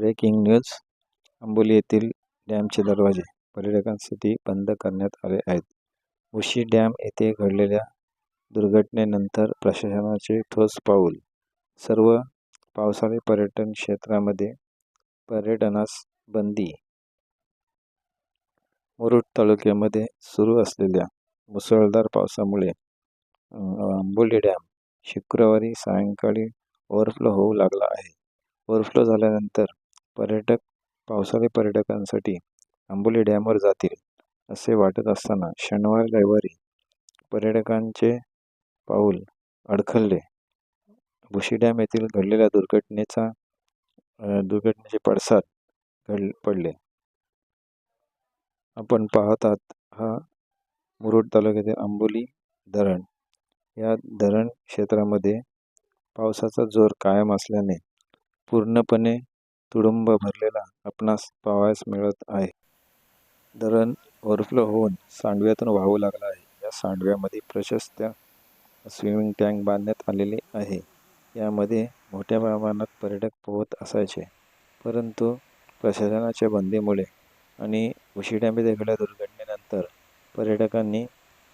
Breaking news. Amboli येथील डॅमचे दरवाजे पर्यटकांसाठी बंद करण्यात आले आहेत. उशी डॅम येथे घडलेल्या दुर्घटनेनंतर प्रशासनाचे ठोस पाऊल. सर्व पावसाळी पर्यटन क्षेत्रामध्ये पर्यटनास बंदी. मुरुड तालुक्यामध्ये सुरू असलेल्या मुसळधार पावसामुळे आंबोली डॅम शुक्रवारी सायंकाळी ओव्हरफ्लो होऊ लागला आहे. ओव्हरफ्लो झाल्यानंतर पर्यटक पावसाळी पर्यटकांसाठी आंबोली डॅमवर जातील असे वाटत असताना शनिवार रविवारी पर्यटकांचे पाऊल अडखळले. भुशी डॅम येथील घडलेल्या दुर्घटनेचा दुर्घटनेचे पडसाद घड पडले. आपण पाहत आहात हा मुरुड तालुक्यातील आंबोली धरण. या धरण क्षेत्रामध्ये पावसाचा जोर कायम असल्याने पूर्णपणे तुडुंब भरलेला आपणास पाहावयास मिळत आहे. धरण ओव्हरफ्लो होऊन सांडव्यातून वाहू लागला आहे. या सांडव्यामध्ये प्रशस्त स्विमिंग टँक बांधण्यात आलेली आहे. यामध्ये मोठ्या प्रमाणात पर्यटक पोहत असायचे. परंतु प्रशासनाच्या बंदीमुळे आणि उशिड्यामध्ये घडल्या दुर्घटनेनंतर पर्यटकांनी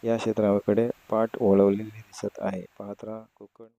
या क्षेत्राकडे पाठ वळवलेली दिसत आहे. पात्रा कोकण